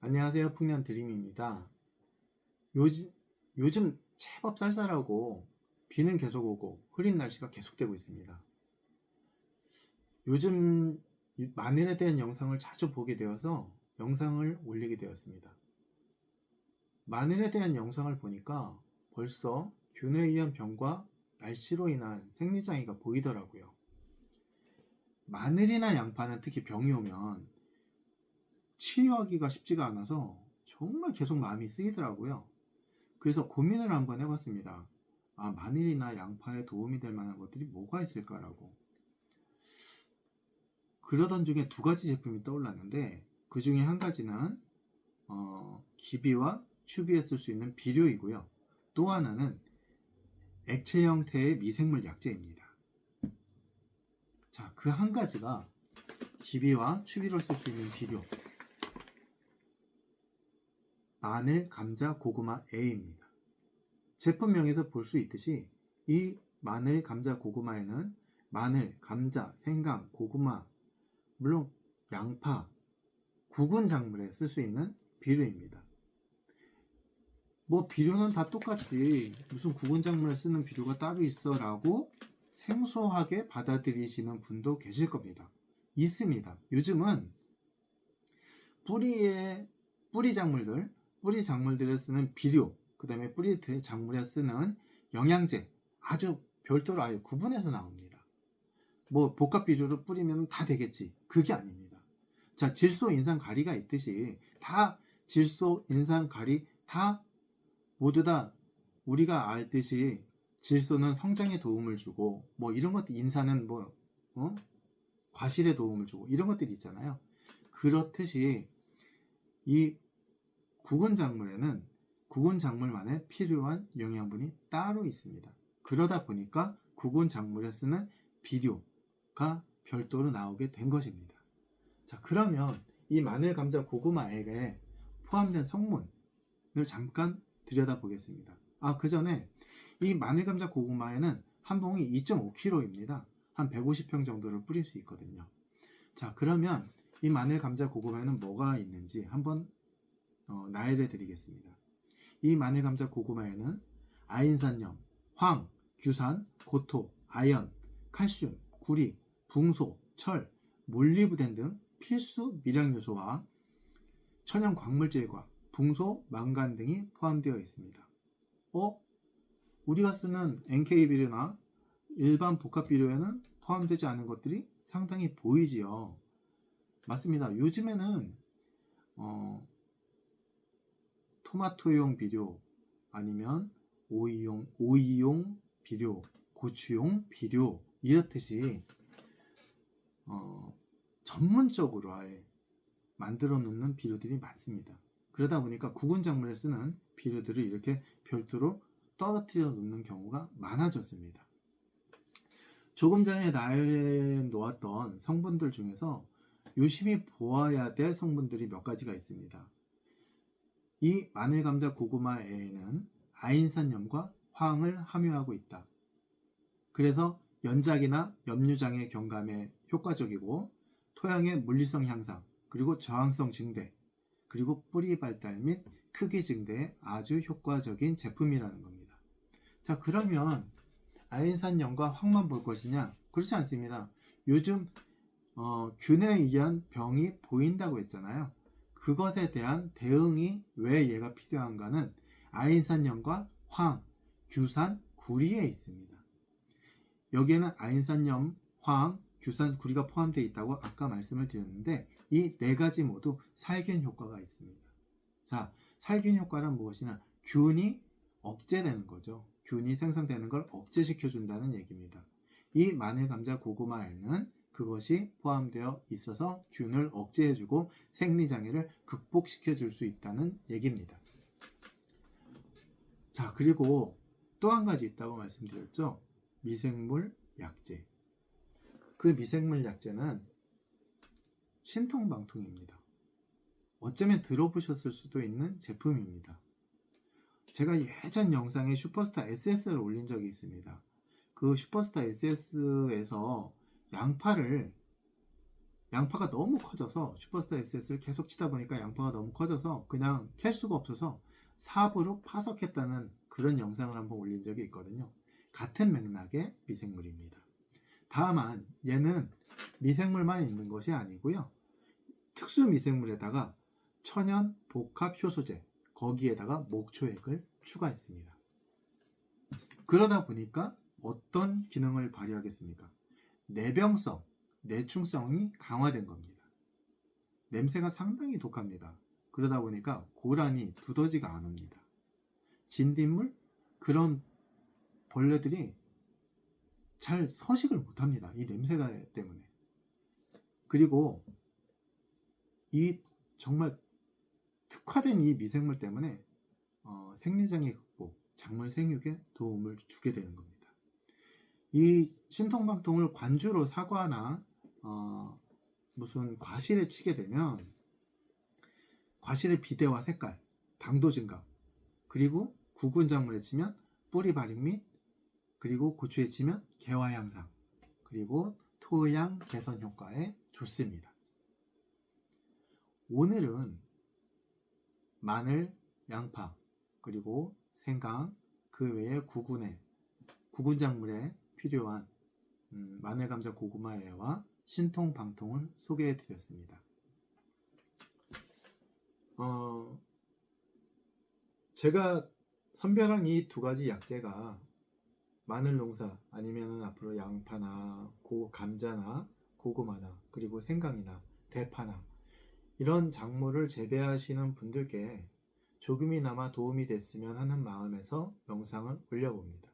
안녕하세요. 풍년 드림입니다. 요즘, 요즘 제법 쌀쌀하고 비는 계속 오고 흐린 날씨가 계속되고 있습니다. 요즘 이 마늘에 대한 영상을 자주 보게 되어서 영상을 올리게 되었습니다. 마늘에 대한 영상을 보니까 벌써 균에 의한 병과 날씨로 인한 생리장애가 보이더라고요. 마늘이나 양파는 특히 병이 오면 치유하기가 쉽지가 않아서 정말 계속 마음이 쓰이더라고요. 그래서 고민을 한번 해봤습니다. 아, 마늘이나 양파에 도움이 될 만한 것들이 뭐가 있을까라고. 그러던 중에 두 가지 제품이 떠올랐는데 그 중에 한 가지는 어, 기비와 추비에 쓸 수 있는 비료이고요. 또 하나는 액체 형태의 미생물 약재입니다. 자, 그 한 가지가 기비와 추비로 쓸수 있는 비료. 마늘, 감자, 고구마 A입니다. 제품명에서 볼 수 있듯이 이 마늘, 감자, 고구마에는 마늘, 감자, 생강, 고구마, 물론 양파, 구근 작물에 쓸 수 있는 비료입니다. 뭐 비료는 다 똑같지 무슨 구근 작물에 쓰는 비료가 따로 있어라고 생소하게 받아들이시는 분도 계실 겁니다. 있습니다. 요즘은 뿌리에 뿌리 작물들, 뿌리 작물들에 쓰는 비료, 그 다음에 뿌리 작물에 쓰는 영양제 아주 별도로 아예 구분해서 나옵니다. 뭐 복합 비료를 뿌리면 다 되겠지. 그게 아닙니다. 자, 질소, 인산, 가리가 있듯이 다 질소, 인산, 가리 다 모두 다 우리가 알듯이 질소는 성장에 도움을 주고 뭐 이런 것들 인산은 뭐 어? 과실에 도움을 주고 이런 것들이 있잖아요. 그렇듯이 이 구근 작물에는 구근 작물만의 필요한 영양분이 따로 있습니다. 그러다 보니까 구근 작물에 쓰는 비료가 별도로 나오게 된 것입니다. 자, 그러면 이 마늘, 감자, 고구마에 포함된 성분을 잠깐 들여다보겠습니다. 아, 그 전에 이 마늘, 감자, 고구마에는 한 봉이 2.5kg입니다. 한 150평 정도를 뿌릴 수 있거든요. 자, 그러면 이 마늘, 감자, 고구마에는 뭐가 있는지 한번 어, 나열해 드리겠습니다. 이 마늘, 감자, 고구마에는 아인산염, 황, 규산, 고토, 아연, 칼슘, 구리, 붕소, 철, 몰리브덴 등 필수 미량 요소와 천연 광물질과 붕소, 망간 등이 포함되어 있습니다. 어? 우리가 쓰는 NK 비료나 일반 복합 비료에는 포함되지 않은 것들이 상당히 보이지요. 맞습니다. 요즘에는 어, 토마토용 비료 아니면 오이용 오이용 비료, 고추용 비료 이렇듯이 어, 전문적으로 아예 만들어 놓는 비료들이 많습니다. 그러다 보니까 구근 작물에 쓰는 비료들을 이렇게 별도로 떨어뜨려 놓는 경우가 많아졌습니다. 조금 전에 나열해 놓았던 성분들 중에서 유심히 보아야 될 성분들이 몇 가지가 있습니다. 이 마늘, 감자, 고구마에는 아인산염과 황을 함유하고 있다. 그래서 연작이나 염류장애 경감에 효과적이고 토양의 물리성 향상, 그리고 저항성 증대, 그리고 뿌리 발달 및 크기 증대에 아주 효과적인 제품이라는 겁니다. 자, 그러면 아인산염과 황만 볼 것이냐? 그렇지 않습니다. 요즘 어, 균에 의한 병이 보인다고 했잖아요. 그것에 대한 대응이 왜 얘가 필요한가는 아인산염과 황, 규산, 구리에 있습니다. 여기에는 아인산염, 황, 규산, 구리가 포함되어 있다고 아까 말씀을 드렸는데 이 네 가지 모두 살균 효과가 있습니다. 자, 살균 효과란 무엇이냐? 균이 억제되는 거죠. 균이 생성되는 걸 억제시켜 준다는 얘기입니다. 이 마늘, 감자, 고구마에는 그것이 포함되어 있어서 균을 억제해주고 생리장애를 극복시켜 줄 수 있다는 얘기입니다. 자, 그리고 또 한 가지 있다고 말씀드렸죠. 미생물 약재. 그 미생물 약재는 신통방통입니다. 어쩌면 들어보셨을 수도 있는 제품입니다. 제가 예전 영상에 슈퍼스타 SS를 올린 적이 있습니다. 그 슈퍼스타 SS에서 양파를 양파가 너무 커져서 슈퍼스타 SS를 계속 치다 보니까 양파가 너무 커져서 그냥 캘 수가 없어서 삽으로 파석했다는 그런 영상을 한번 올린 적이 있거든요. 같은 맥락의 미생물입니다. 다만 얘는 미생물만 있는 것이 아니고요. 특수 미생물에다가 천연 복합 효소제 거기에다가 목초액을 추가했습니다. 그러다 보니까 어떤 기능을 발휘하겠습니까? 내병성, 내충성이 강화된 겁니다. 냄새가 상당히 독합니다. 그러다 보니까 고라니 두더지가 안 옵니다. 진딧물 그런 벌레들이 잘 서식을 못 합니다. 이 냄새가 때문에. 그리고 이 정말 특화된 이 미생물 때문에 어, 생리장애 극복, 작물 생육에 도움을 주게 되는 겁니다. 이 신통방통을 관주로 사과나 어, 무슨 과실에 치게 되면 과실의 비대와 색깔, 당도 증가, 그리고 구근 작물에 치면 뿌리 발익 및 그리고 고추에 치면 개화 향상, 그리고 토양 개선 효과에 좋습니다. 오늘은 마늘, 양파, 그리고 생강, 그 외에 구근에 구근 작물에 필요한 음, 마늘, 감자, 고구마애와 신통, 방통을 소개해 드렸습니다. 어, 제가 선별한 이 두 가지 약재가 마늘 농사 아니면 앞으로 양파나 고 감자나 고구마나 그리고 생강이나 대파나 이런 작물을 재배하시는 분들께 조금이나마 도움이 됐으면 하는 마음에서 영상을 올려봅니다.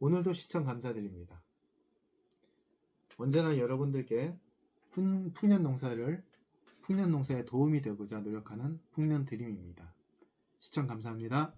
오늘도 시청 감사드립니다. 언제나 여러분들께 풍, 풍년 농사를 풍년 농사에 도움이 되고자 노력하는 풍년 드림입니다. 시청 감사합니다.